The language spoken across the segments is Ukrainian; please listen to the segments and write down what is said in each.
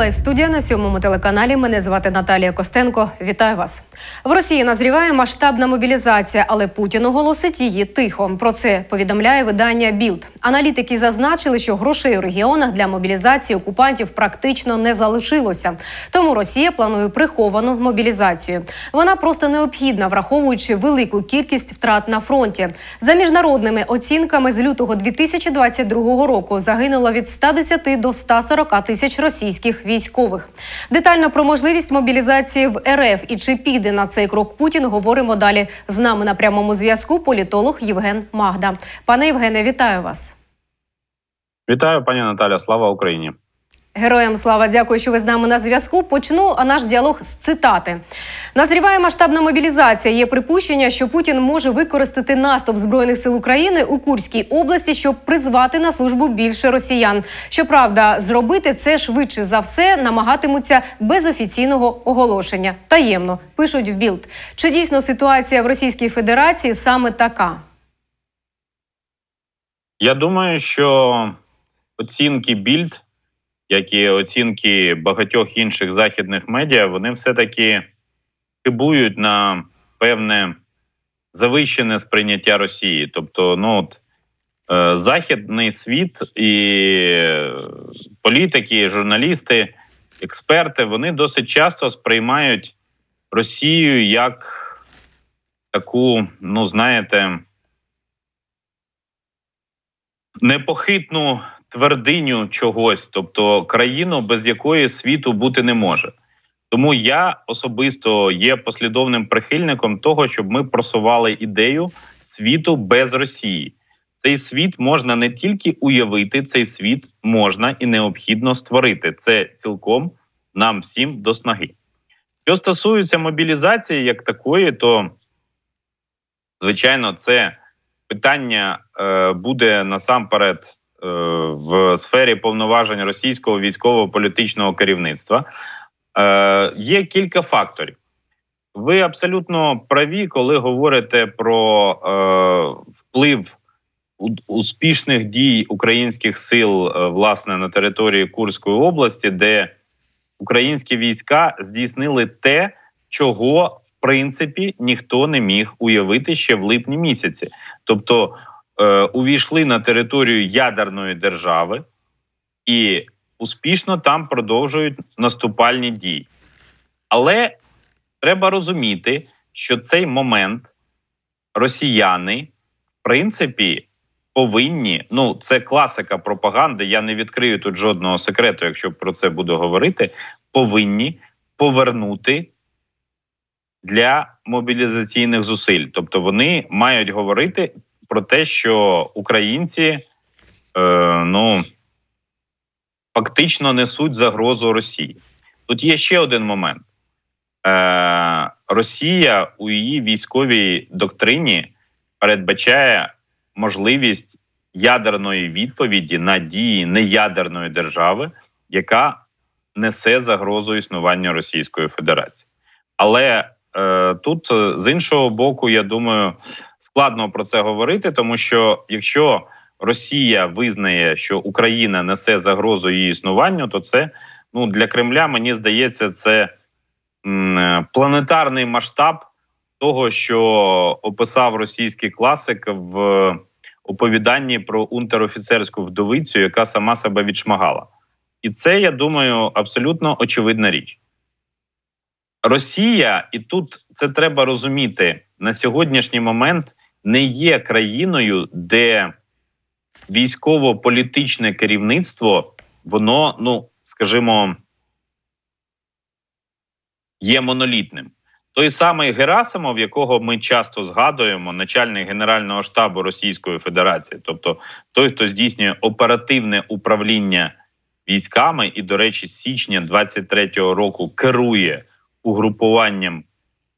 Це лайв студія на сьомому телеканалі. Мене звати Наталія Костенко. Вітаю вас. В Росії назріває масштабна мобілізація, але Путін оголосить її тихо. Про це повідомляє видання Білд. Аналітики зазначили, що грошей у регіонах для мобілізації окупантів практично не залишилося. Тому Росія планує приховану мобілізацію. Вона просто необхідна, враховуючи велику кількість втрат на фронті. За міжнародними оцінками з лютого 2022 року загинуло від 110 до 140 тисяч російських. Детально про можливість мобілізації в РФ і чи піде на цей крок Путін говоримо далі. З нами на прямому зв'язку політолог Євген Магда. Пане Євгене, вітаю вас. Вітаю, пані Наталя. Слава Україні. Героям слава, дякую, що ви з нами на зв'язку. Почну наш діалог з цитати. Назріває масштабна мобілізація. Є припущення, що Путін може використати наступ збройних сил України у Курській області, щоб призвати на службу більше росіян. Щоправда, зробити це швидше за все намагатимуться без офіційного оголошення. Таємно пишуть в Білд. Чи дійсно ситуація в Російській Федерації саме така? Я думаю, що оцінки Більд, як і оцінки багатьох інших західних медіа, вони все-таки хибують на певне завищене сприйняття Росії. Тобто, ну от е, західний світ і політики, журналісти, експерти, вони досить часто сприймають Росію як таку, ну знаєте, непохитну твердиню чогось, тобто країну, без якої світу бути не може. Тому я особисто є послідовним прихильником того, щоб ми просували ідею світу без Росії. Цей світ можна не тільки уявити, цей світ можна і необхідно створити. Це цілком нам всім до снаги. Що стосується мобілізації як такої, то звичайно, це питання е, буде насамперед в сфері повноважень російського військово-політичного керівництва. Е, Є кілька факторів. Ви абсолютно праві, коли говорите про е, вплив успішних дій українських сил е, власне на території Курської області, де українські війська здійснили те, чого в принципі ніхто не міг уявити ще в липні місяці. Тобто е, увійшли на територію ядерної держави і успішно там продовжують наступальні дії. Але треба розуміти, що цей момент росіяни, в принципі, повинні. Ну, це класика пропаганди. Я не відкрию тут жодного секрету, якщо про це буду говорити. Повинні повернути для мобілізаційних зусиль. Тобто вони мають говорити про те, що українці е, ну фактично несуть загрозу Росії. Тут є ще один момент. Е, Росія у її військовій доктрині передбачає можливість ядерної відповіді на дії неядерної держави, яка несе загрозу існування Російської Федерації. Але е, тут е, з іншого боку, я думаю, складно про це говорити, тому що якщо Росія визнає, що Україна несе загрозу її існуванню, то це ну для Кремля мені здається, це м, планетарний масштаб того, що описав російський класик в оповіданні про унтерофіцерську вдовицю, яка сама себе відшмагала. І це, я думаю, абсолютно очевидна річ. Росія, і тут це треба розуміти на сьогоднішній момент не є країною, де військово-політичне керівництво, воно, ну скажімо, є монолітним. Той самий Герасимов, якого ми часто згадуємо, начальник Генерального штабу Російської Федерації, тобто той, хто здійснює оперативне управління військами, і, до речі, з січня 23-го року керує угрупуванням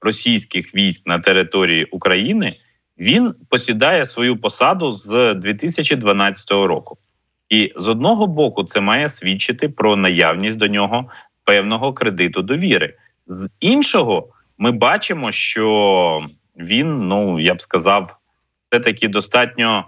російських військ на території України, він посідає свою посаду з 2012 року. І з одного боку, це має свідчити про наявність до нього певного кредиту довіри. З іншого, ми бачимо, що він, ну я б сказав, все таки достатньо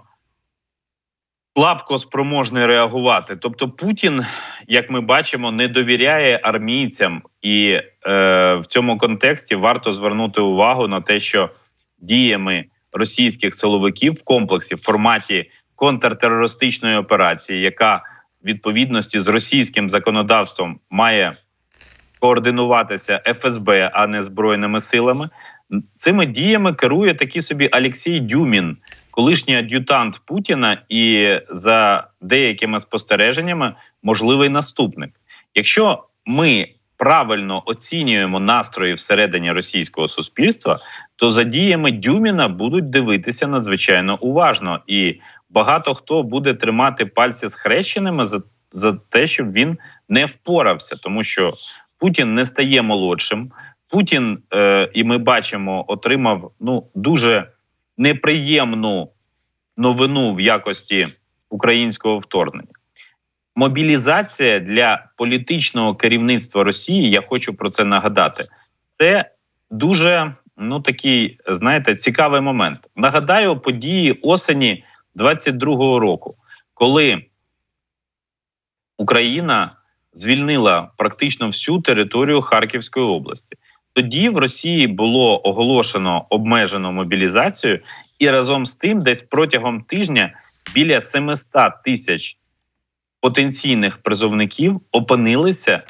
слабко спроможний реагувати. Тобто, Путін, як ми бачимо, не довіряє армійцям, і е, в цьому контексті варто звернути увагу на те, що діями російських силовиків в комплексі в форматі контртерористичної операції, яка в відповідності з російським законодавством має координуватися ФСБ, а не збройними силами. Цими діями керує такий собі Олексій Дюмін, колишній ад'ютант Путіна, і за деякими спостереженнями можливий наступник. Якщо ми правильно оцінюємо настрої всередині російського суспільства, то за діями Дюміна будуть дивитися надзвичайно уважно, і багато хто буде тримати пальці схрещеними за, за те, щоб він не впорався, тому що Путін не стає молодшим. Путін, е, і ми бачимо, отримав ну дуже неприємну новину в якості українського вторгнення. Мобілізація для політичного керівництва Росії, я хочу про це нагадати. Це дуже ну такий, знаєте, цікавий момент. Нагадаю, події осені 22-го року, коли Україна звільнила практично всю територію Харківської області. Тоді в Росії було оголошено обмежену мобілізацію, і разом з тим, десь протягом тижня біля 700 тисяч потенційних призовників опинилися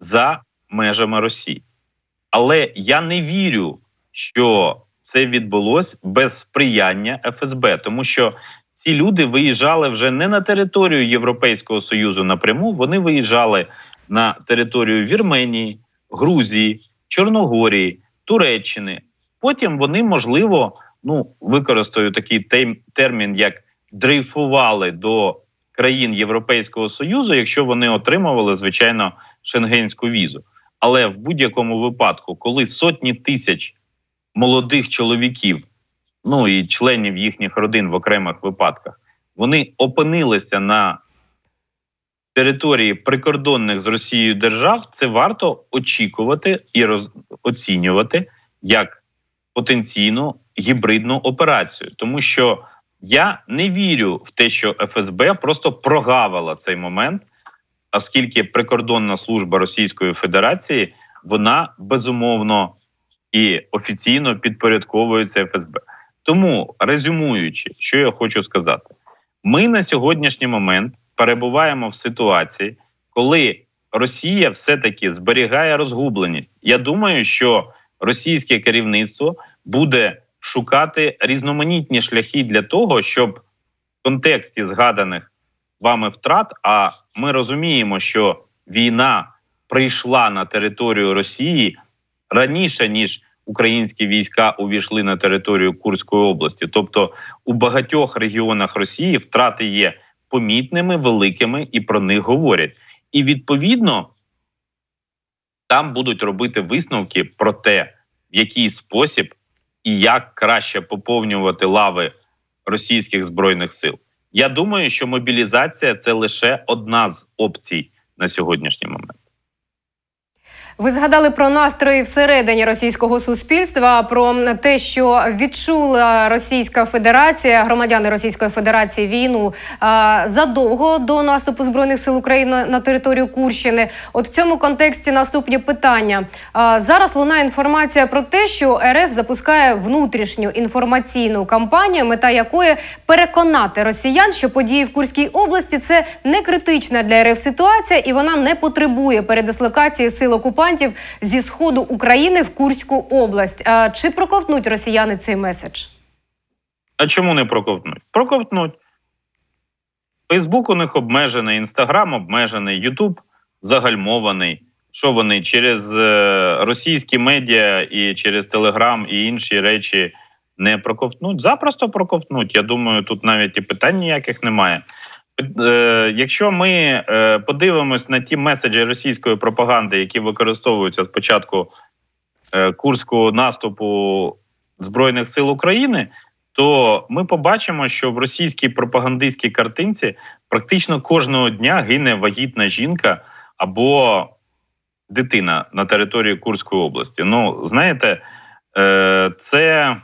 за межами Росії. Але я не вірю, що це відбулось без сприяння ФСБ, тому що ці люди виїжджали вже не на територію Європейського Союзу напряму, вони виїжджали на територію Вірменії, Грузії, Чорногорії, Туреччини. Потім вони, можливо, ну використаю такий термін, як дрейфували до країн Європейського Союзу, якщо вони отримували, звичайно, шенгенську візу. Але в будь-якому випадку, коли сотні тисяч молодих чоловіків, ну і членів їхніх родин в окремих випадках, вони опинилися на території прикордонних з Росією держав, це варто очікувати і роз... оцінювати як потенційну гібридну операцію, тому що я не вірю в те, що ФСБ просто прогавила цей момент, оскільки прикордонна служба Російської Федерації вона безумовно і офіційно підпорядковується ФСБ. Тому резюмуючи, що я хочу сказати, ми на сьогоднішній момент перебуваємо в ситуації, коли Росія все-таки зберігає розгубленість. Я думаю, що російське керівництво буде шукати різноманітні шляхи для того, щоб в контексті згаданих вами втрат, а ми розуміємо, що війна прийшла на територію Росії раніше ніж українські війська увійшли на територію Курської області. Тобто у багатьох регіонах Росії втрати є помітними, великими, і про них говорять. І відповідно там будуть робити висновки про те, в який спосіб і як краще поповнювати лави російських збройних сил. Я думаю, що мобілізація це лише одна з опцій на сьогоднішній момент. Ви згадали про настрої всередині російського суспільства, про те, що відчула Російська Федерація, громадяни Російської Федерації війну задовго до наступу збройних сил України на територію Курщини. От в цьому контексті наступні питання. Зараз лунає інформація про те, що РФ запускає внутрішню інформаційну кампанію, мета якої переконати росіян, що події в Курській області це не критична для РФ ситуація, і вона не потребує передислокації сил окупантів зі сходу України в Курську область. Чи проковтнуть росіяни цей меседж? А чому не проковтнуть? Проковтнуть. Фейсбук у них обмежений, інстаграм обмежений, Ютуб загальмований. Що вони через е, російські медіа і через Телеграм і інші речі не проковтнуть? Запросто проковтнуть. Я думаю, тут навіть і питань ніяких немає. Е, якщо ми е, подивимось на ті меседжі російської пропаганди, які використовуються з початку е, курського наступу Збройних сил України, то ми побачимо, що в російській пропагандистській картинці практично кожного дня гине вагітна жінка або дитина на території Курської області. Ну, знаєте, це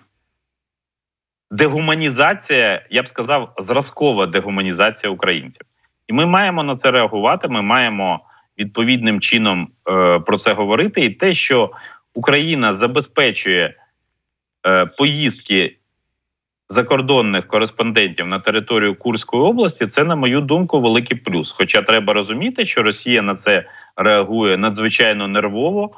дегуманізація, я б сказав, зразкова дегуманізація українців. І ми маємо на це реагувати. Ми маємо відповідним чином е, про це говорити. І те, що Україна забезпечує е, поїздки закордонних кореспондентів на територію Курської області, це, на мою думку, великий плюс. Хоча треба розуміти, що Росія на це реагує надзвичайно нервово,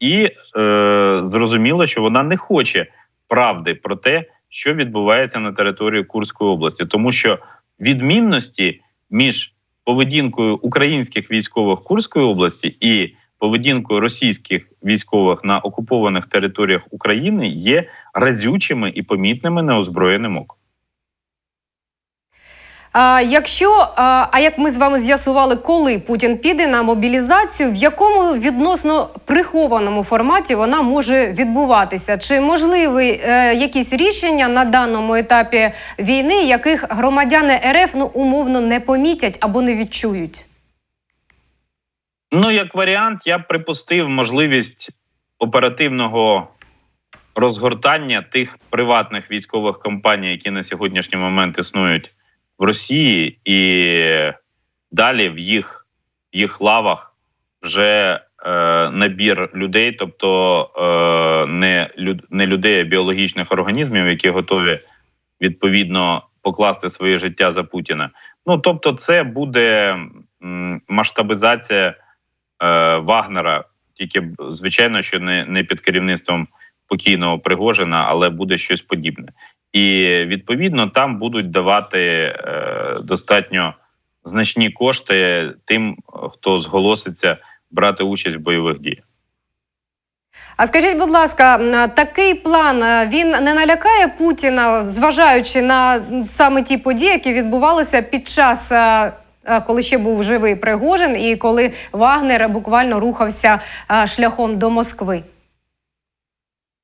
і е, зрозуміло, що вона не хоче правди про те, що відбувається на території Курської області, тому що відмінності між поведінкою українських військових Курської області і поведінкою російських військових на окупованих територіях України є разючими і помітними на озброєним оком. А якщо а, як ми з вами з'ясували, коли Путін піде на мобілізацію, в якому відносно прихованому форматі вона може відбуватися? Чи можливі е, якісь рішення на даному етапі війни, яких громадяни РФ ну умовно не помітять або не відчують? Ну, як варіант, я б припустив можливість оперативного розгортання тих приватних військових компаній, які на сьогоднішній момент існують в Росії, і далі в їх, в їх лавах вже е, набір людей, тобто е, не, люд, не людей, а біологічних організмів, які готові відповідно покласти своє життя за Путіна. Ну тобто, це буде м, масштабізація е, Вагнера, тільки звичайно, що не, не під керівництвом покійного Пригожина, але буде щось подібне. І відповідно там будуть давати е, достатньо значні кошти тим, хто зголоситься брати участь в бойових діях. А скажіть, будь ласка, такий план е, він не налякає Путіна, зважаючи на саме ті події, які відбувалися під час. е, Коли ще був живий Пригожин, і коли Вагнер буквально рухався шляхом до Москви,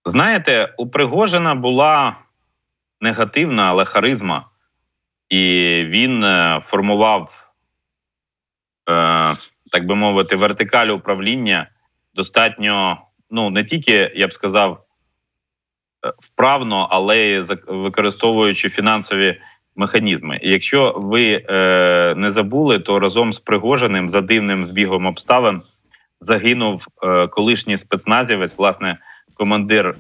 Знаєте, у Пригожина була негативна, але харизма, і він е, формував, е, так би мовити, вертикаль управління достатньо, ну не тільки я б сказав, е, вправно, але й використовуючи фінансові механізми. І якщо ви не забули, то разом з Пригожиним за дивним збігом обставин загинув колишній спецназівець, власне, командир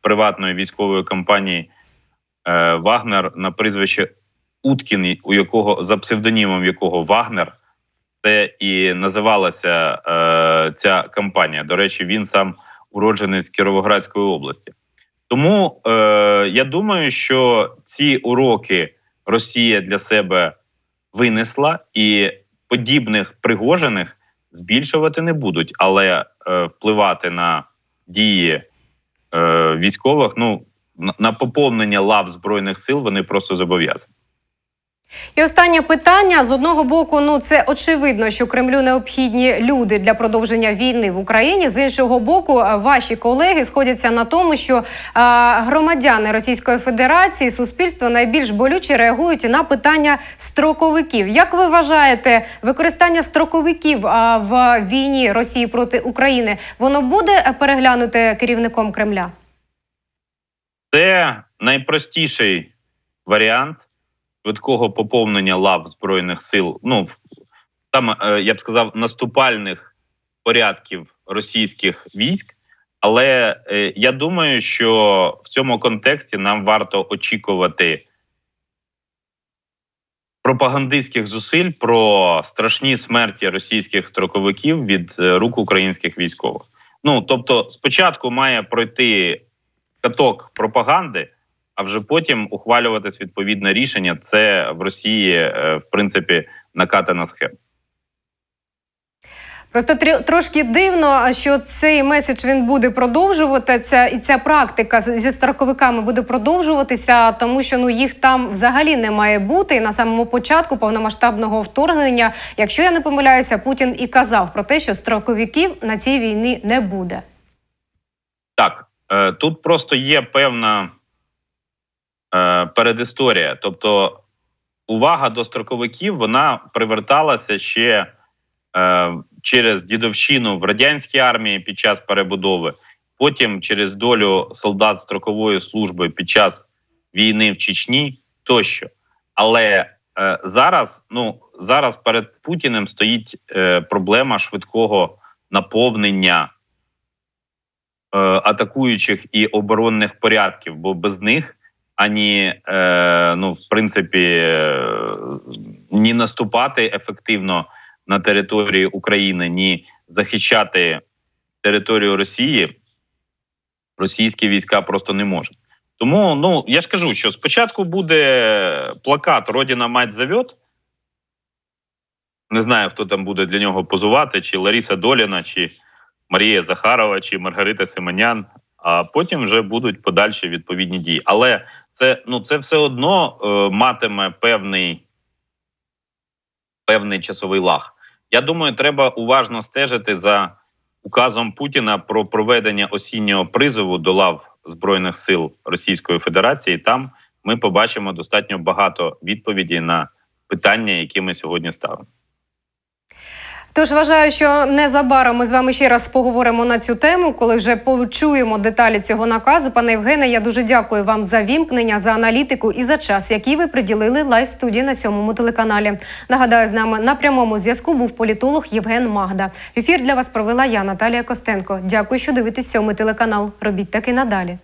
приватної військової компанії Вагнер на прізвище Уткін, у якого за псевдонімом якого Вагнер, це і називалася е, ця компанія. До речі, він сам уродженець Кіровоградської області. Тому е, я думаю, що ці уроки Росія для себе винесла, і подібних пригожених збільшувати не будуть, але е, впливати на дії е, військових, ну на, поповнення лав збройних сил вони просто зобов'язані. І останнє питання з одного боку, ну це очевидно, що Кремлю необхідні люди для продовження війни в Україні. З іншого боку, е, ваші колеги сходяться на тому, що е, громадяни Російської Федерації, суспільство найбільш болюче реагують на питання строковиків. Як ви вважаєте, використання строковиків е, в війні Росії проти України воно буде переглянуте керівником Кремля? Це найпростіший варіант швидкого поповнення лав збройних сил. Ну там е, я б сказав наступальних порядків російських військ. Але е, я думаю, що в цьому контексті нам варто очікувати пропагандистських зусиль про страшні смерті російських строковиків від е, рук українських військових. Ну тобто, спочатку має пройти каток пропаганди, а вже потім ухвалюватись відповідне рішення. Це в Росії, е, в принципі, накатана схема. Просто трошки дивно, що цей меседж він буде продовжуватися, і ця практика зі строковиками буде продовжуватися, тому що ну їх там взагалі не має бути. І на самому початку повномасштабного вторгнення, якщо я не помиляюся, Путін і казав про те, що строковиків на цій війні не буде. Так, тут просто є певна е, передісторія. Тобто, увага до строковиків вона приверталася ще е, через дідовщину в радянській армії під час перебудови, потім через долю солдат строкової служби під час війни в Чечні тощо. Але е, зараз, ну зараз перед Путіним стоїть е, проблема швидкого наповнення е, атакуючих і оборонних порядків, бо без них ані е, ну, в принципі, е, ні наступати ефективно на території України, ні захищати територію Росії, російські війська просто не можуть. Тому ну я ж кажу, що спочатку буде плакат Родина мать зовет. Не знаю, хто там буде для нього позувати, чи Лариса Доліна, чи Марія Захарова, чи Маргарита Симонян. А потім вже будуть подальші відповідні дії. Але це ну це все одно е, матиме певний, певний часовий лаг. Я думаю, треба уважно стежити за указом Путіна про проведення осіннього призову до лав Збройних сил Російської Федерації. Там ми побачимо достатньо багато відповідей на питання, які ми сьогодні ставимо. Тож вважаю, що незабаром ми з вами ще раз поговоримо на цю тему, коли вже почуємо деталі цього наказу. Пане Євгене, я дуже дякую вам за вімкнення, за аналітику і за час, який ви приділили лайв студії на сьомому телеканалі. Нагадаю, з нами на прямому зв'язку був політолог Євген Магда. Ефір для вас провела я, Наталія Костенко. Дякую, що дивитесь сьомий телеканал. Робіть так і надалі.